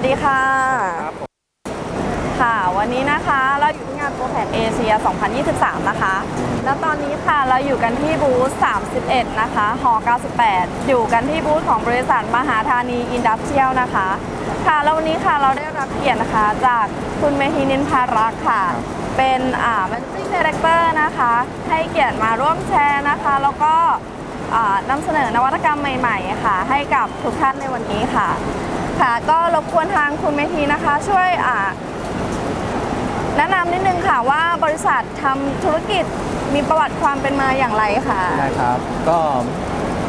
วัสดีค่ะ ครับผมค่ะ วันนี้นะคะเราอยู่ที่งานโปรแพดเอเชีย 2023 นะคะ แล้วตอนนี้ค่ะเราอยู่กันที่บูธ 31 นะคะหอ98 อยู่กันที่บูธของบริษัทมหาธานีอินดัสเทรียลนะคะ ค่ะ แล้ววันนี้ค่ะเราได้รับเกียรตินะคะจากคุณเมฮินินพารักษ์ค่ะ เป็นอ่า managing director นะคะ ให้เกียรติมาร่วมแชร์นะคะ แล้วก็อ่านำเสนอนวัตกรรมใหม่ ๆ ค่ะ ให้กับทุกท่านในวันนี้ค่ะ ค่ะ ก็รบกวนทางคุณเมธีนะคะ ช่วยอ่าแนะนำนิดนึงค่ะว่าบริษัททำธุรกิจมีประวัติความเป็นมาอย่างไรค่ะได้ครับ ก็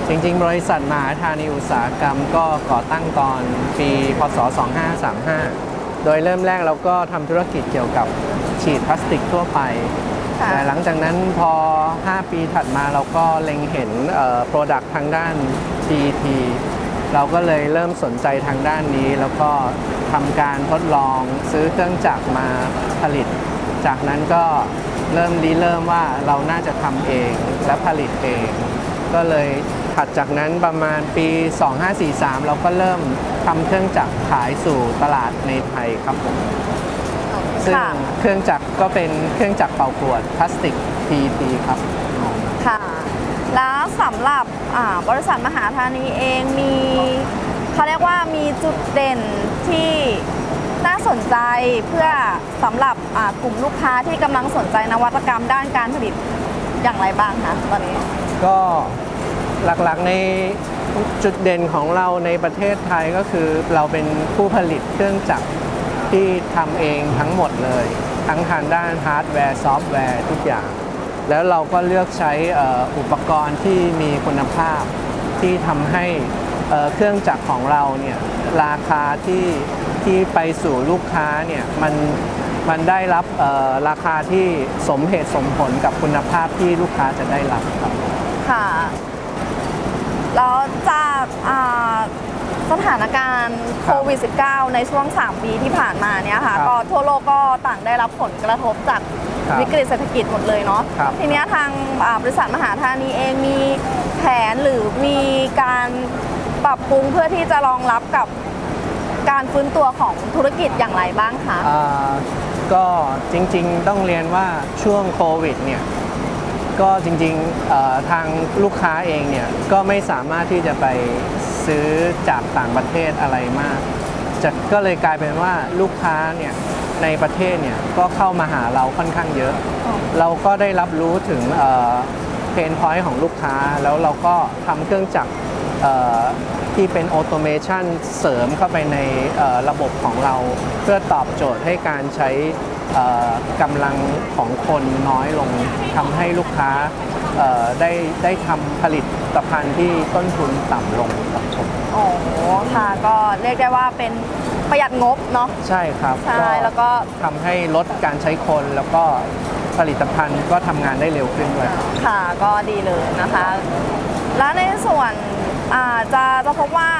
จริงๆ บริษัทมหาธานีอุตสาหกรรมก็ก่อตั้งตอนปีพศ 2535 โดยเริ่มแรกเราก็ทำธุรกิจเกี่ยวกับฉีดพลาสติกทั่วไปค่ะแต่หลังจากนั้นพอ 5 ปีถัดมาเราก็เล็งเห็นโปรดักต์ทางด้าน PET เราก็เลยเริ่มสนใจทางด้านนี้ แล้วก็ทำการทดลองซื้อเครื่องจักรมาผลิต จากนั้นก็เริ่มรีเริ่มว่าเราน่าจะทำเองและผลิตเอง ก็เลยถัดจากนั้นประมาณปี 2543 เราก็เริ่มทำเครื่องจักรขายสู่ตลาดในไทยครับผมซึ่งค่ะเครื่องจักรก็เป็นเครื่องจักรเป่าขวดพลาสติก PET ครับค่ะ แล้วสำหรับบริษัทมหาธานีเองมีเขาเรียกว่ามีจุดเด่นที่น่าสนใจเพื่อสำหรับกลุ่มลูกค้าที่กำลังสนใจนวัตกรรมด้านการผลิตอย่างไรบ้างคะตอนนี้ ก็หลักๆในจุดเด่นของเราในประเทศไทยก็คือเราเป็นผู้ผลิตเครื่องจักรที่ทำเองทั้งหมดเลย ทั้งทางด้านฮาร์ดแวร์ซอฟต์แวร์ทุกอย่าง แล้วเราก็เลือกใช้เอ่ออุปกรณ์ที่มีคุณภาพที่ทำให้เอ่อเครื่องจักรของเราเนี่ยราคาที่ที่ไปสู่ลูกค้าเนี่ยมันมันได้รับเอ่อราคาที่สมเหตุสมผลกับคุณภาพที่ลูกค้าจะได้รับครับค่ะแล้วจากอ่าสถานการณ์คโครับวิด -19 ในช่วง 3 ปีที่ผ่านมาเนี่ยค่ะครับก็ทั่วโลกก็ต่างได้รับผลกระทบจาก ครับวิกฤตเศรษฐกิจหมดเลยเนาะครับ ทีเนี้ยทางอ่าบริษัทมหาธานีเองมีแผนหรือมีการปรับปรุงเพื่อที่จะรองรับกับการฟื้นตัวของธุรกิจอย่างไรบ้างคะ อ่าก็จริงๆต้องเรียนว่าช่วงโควิดเนี่ยก็จริงๆเอ่อทางลูกค้าเองเนี่ยก็ไม่สามารถที่จะไปซื้อจากต่างประเทศอะไรมากจะก็เลยกลายเป็นว่าลูกค้าเนี่ย ในประเทศเนี่ยก็เข้ามาหาเราค่อนข้างเยอะอ๋อเราก็ได้รับรู้ถึงเพนพอยต์ของลูกค้า แล้วเราก็ทำเครื่องจักรเอ่อที่เป็นออโตเมชันเสริมเข้าไปในเอ่อระบบของเรา เพื่อตอบโจทย์ให้การใช้เอ่อกำลังของคนน้อยลงทำให้ลูกค้าเอ่อได้ได้ทำผลิตภัณฑ์ที่ต้นทุนต่ำลงครับผมโอ้ค่ะก็เรียกได้ว่าเป็น ประหยัดงบเนาะ ใช่ครับใช่แล้วก็ ทำให้ลดการใช้คนแล้วก็ผลิตภัณฑ์ก็ทำงานได้เร็วขึ้นด้วย ค่ะก็ดีเลยนะคะ แล้วในส่วนอ่าจะจะพบว่า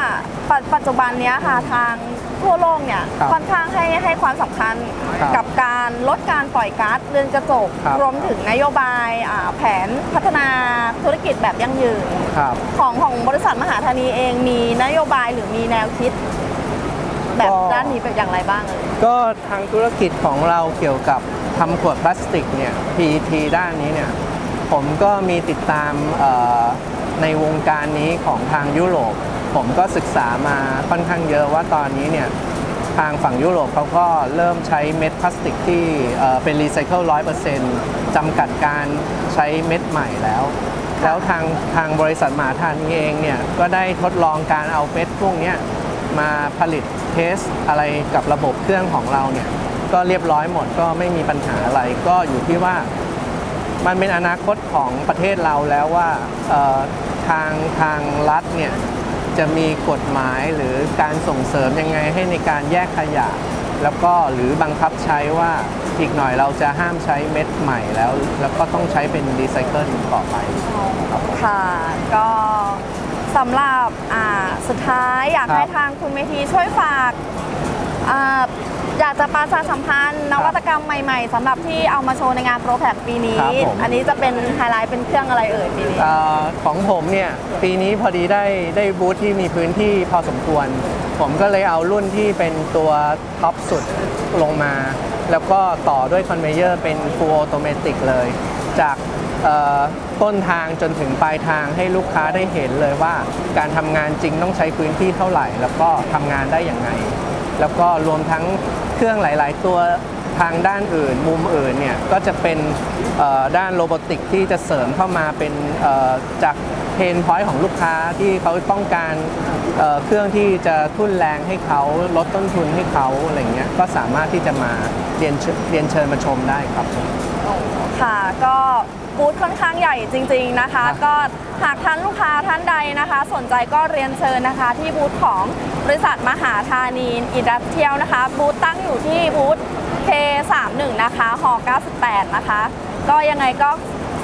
ปัจปัจจุบันเนี้ยค่ะทางทั่วโลกเนี่ยครับค่อนข้างให้ให้ความสำคัญครับกับการลดการปล่อยก๊าซเรือนกระจกครับรวมถึงนโยบายอ่าแผนพัฒนาธุรกิจแบบยั่งยืน ครับ ของของบริษัทมหาธานีเองมีนโยบายหรือมีแนวคิด แบบก็ด้านนี้เป็นอย่างไรบ้างเอ่ยก็ทางธุรกิจของเราเกี่ยวกับทำขวดพลาสติกเนี่ย PET ด้านนี้เนี่ย ผมก็มีติดตามเอ่อในวงการนี้ของทางยุโรป ผมก็ศึกษามาค่อนข้างเยอะว่าตอนนี้เนี่ย ทางฝั่งยุโรปเขาก็เริ่มใช้เม็ดพลาสติกที่เอ่อเป็นรีไซเคิลร้อยเปอร์เซ็นต์จำกัดการใช้เม็ดใหม่แล้วแล้วทางทางบริษัทมหาธานีเองเนี่ยก็ได้ทดลองการเอาเม็ดพวกเนี้ยมาผลิต เทสอะไรกับระบบเครื่องของเราเนี่ยก็เรียบร้อยหมดก็ไม่มีปัญหาอะไรก็อยู่ที่ว่ามันเป็นอนาคตของประเทศเราแล้วว่าทางทางรัฐเนี่ยจะมีกฎหมายหรือการส่งเสริมยังไงให้ในการแยกขยะ แล้วก็หรือบังคับใช้ว่าอีกหน่อยเราจะห้ามใช้เม็ดใหม่แล้ว แล้วก็ต้องใช้เป็นรีไซเคิลต่อไปค่ะก็ สำหรับอ่าสุดท้ายอยากครับให้ทางคุณเมธีช่วยฝากอ่าอยากจะประชาสัมพันธ์นวัตกรรมใหม่ๆสำหรับที่เอามาโชว์ในงานโปรแพคปีนี้ ครับผม อันนี้จะเป็นไฮไลท์เป็นเครื่องอะไรเอ่ยปีนี้เอ่อของผมเนี่ยปีนี้พอดีได้ได้บูธที่มีพื้นที่พอสมควร ผมก็เลยเอารุ่นที่เป็นตัวท็อปสุดลงมา แล้วก็ต่อด้วยคอนเวเยอร์เป็น Full Automatic เลย จากเอ่อ ต้นทางจนถึงปลายทางให้ลูกค้าได้เห็นเลยว่า การทำงานจริงต้องใช้พื้นที่เท่าไหร่ แล้วก็ทำงานได้อย่างไงแล้วก็รวมทั้งเครื่องหลาย ๆ ตัวทางด้านอื่น มุมอื่นเนี่ยก็จะเป็นด้านโรบอติกที่จะเสริมเข้ามาเป็นจากเพนพอยต์ของลูกค้าที่เขาต้องการเเครื่องที่จะทุ่นแรงให้เขาลดต้นทุนให้เขาอะไรเงี้ยก็สามารถที่จะมาเรียนเรียนเชิญมาชมได้ครับค่ะก็ บูธค่อนข้างใหญ่จริง ๆนะคะครับก็หากท่านลูกค้าท่านใดนะคะ สนใจก็เรียนเชิญนะคะ ที่บูธของบริษัทมหาธานีอินดัสเทียลนะคะ บูธตั้งอยู่ที่บูธ K31 นะคะหอ98 นะคะ ก็ยังไงก็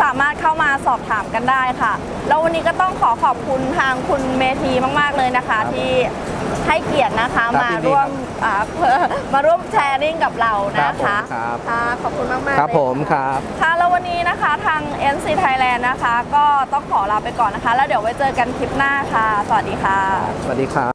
สามารถเข้ามาสอบถามกันได้ค่ะ แล้ววันนี้ก็ต้องขอขอบคุณทางคุณเมธีมาก ๆ เลยนะคะครับที่ให้เกียรตินะคะครับมายินดีร่วมครับอ่ามาร่วมแชร์ริ่งกับเรานะครัคะบผมครับค่ะขอบคุณมาก ๆ ครับเลยผมค่ะครับค่ะแล้ว วันนี้นะคะทาง NC Thailand นะคะ ก็ต้องขอลาไปก่อนนะคะ แล้วเดี๋ยวไว้เจอกันคลิปหน้าค่ะ สวัสดีค่ะ สวัสดีครับ